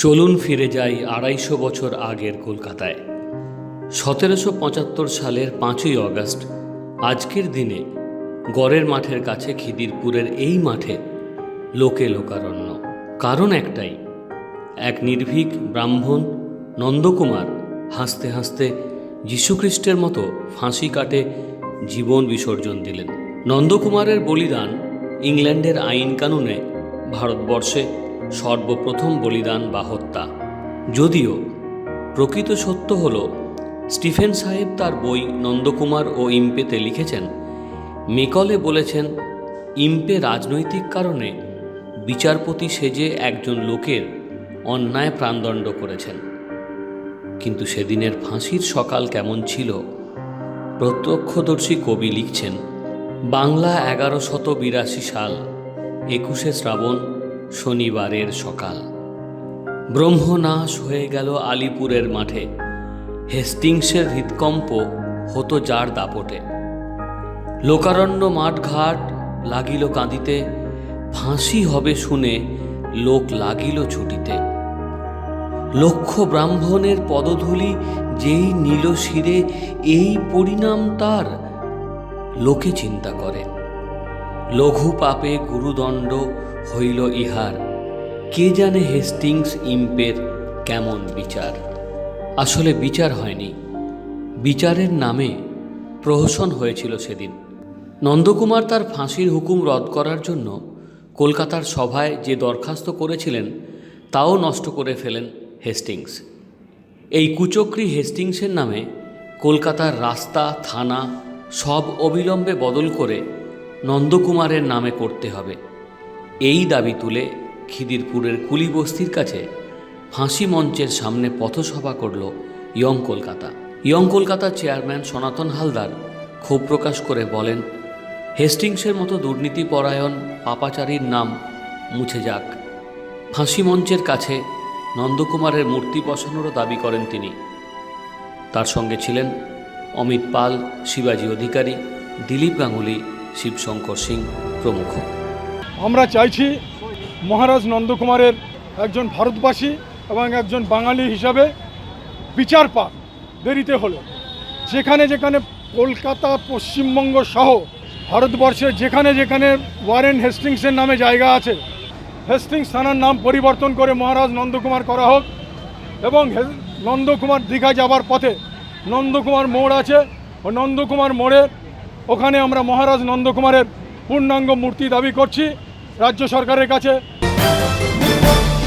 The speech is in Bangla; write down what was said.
চলুন ফিরে যাই আড়াইশো বছর আগের কলকাতায়। সতেরোশো পঁচাত্তর সালের পাঁচই অগস্ট, আজকের দিনে গড়ের মাঠের কাছে খিদিরপুরের এই মাঠে লোকে লোকারণ্য। কারণ একটাই, এক নির্ভীক ব্রাহ্মণ নন্দকুমার হাসতে হাসতে যীশুখ্রিস্টের মতো ফাঁসি কাটে জীবন বিসর্জন দিলেন। নন্দকুমারের বলিদান ইংল্যান্ডের আইন কানুনে ভারতবর্ষে সর্বপ্রথম বলিদান বা হত্যা। যদিও প্রকৃত সত্য হল, স্টিফেন সাহেব তার বই নন্দকুমার ও ইম্পেতে লিখেছেন, মেকলে বলেছেন, ইম্পে রাজনৈতিক কারণে বিচারপতি সেজে একজন লোকের অন্যায় প্রাণদণ্ড করেছেন। কিন্তু সেদিনের ফাঁসির সকাল কেমন ছিল, প্রত্যক্ষদর্শী কবি লিখছেন, বাংলা এগারো শত বিরাশি সাল একুশে শ্রাবণ, শনিবারের সকাল। ব্রহ্মনাশ হয়ে গেল আলিপুরের মাঠে। হেস্টিংসের হৃদকম্প হতো যার দাপটে। লোকারণ্য মাঠঘাট লাগিল কাঁদিতে, ফাঁসি হবে শুনে লোক লাগিল ছুটিতে। লক্ষ ব্রাহ্মণের পদধূলি যেই নীল শিরে, এই পরিণাম তার, লোকে চিন্তা করে। লঘু পাপে গুরুদণ্ড হইল ইহার। কে জানে হেস্টিংস ইম্পের কেমন বিচার? আসলে বিচার হয়নি। বিচারের নামে প্রহসন হয়েছিল সেদিন। নন্দকুমার তার ফাঁসির হুকুম রদ করার জন্য কলকাতার সভায় যে দরখাস্ত করেছিলেন, তাও নষ্ট করে ফেলেন হেস্টিংস। এই কুচক্রী হেস্টিংসের নামে কলকাতার রাস্তা, থানা সব অবিলম্বে বদল করে নন্দকুমারের নামে করতে হবে। এই দাবি তুলে খিদিরপুরের কুলি বস্তির কাছে ফাঁসি মঞ্চের সামনে পথসভা করল ইয়ং কলকাতা। ইয়ং কলকাতার চেয়ারম্যান সনাতন হালদার ক্ষোভ প্রকাশ করে বলেন, হেস্টিংসের মতো দুর্নীতিপরায়ণ পাপাচারীর নাম মুছে যাক। ফাঁসি মঞ্চের কাছে নন্দকুমারের মূর্তি বসানোরও দাবি করেন তিনি। তার সঙ্গে ছিলেন অমিত পাল, শিবাজি অধিকারী, দিলীপ গাঙ্গুলি শিবশঙ্কর সিং প্রমুখ। আমরা চাইছি মহারাজ নন্দকুমারের একজন ভারতবাসী এবং একজন বাঙালি হিসাবে বিচার পাক। দেরিতে হলো। যেখানে যেখানে কলকাতা, পশ্চিমবঙ্গ সহ ভারতবর্ষের যেখানে যেখানে ওয়ারেন হেস্টিংসের নামে জায়গা আছে, হেস্টিংস থানার নাম পরিবর্তন করে মহারাজ নন্দকুমার করা হোক এবং নন্দকুমার দীঘা যাবার পথে নন্দকুমার মোড় আছে। ও নন্দকুমার মোড়ের ওখানে আমরা মহারাজ নন্দকুমারের পূর্ণাঙ্গ মূর্তি দাবি করছি রাজ্য সরকারের কাছে।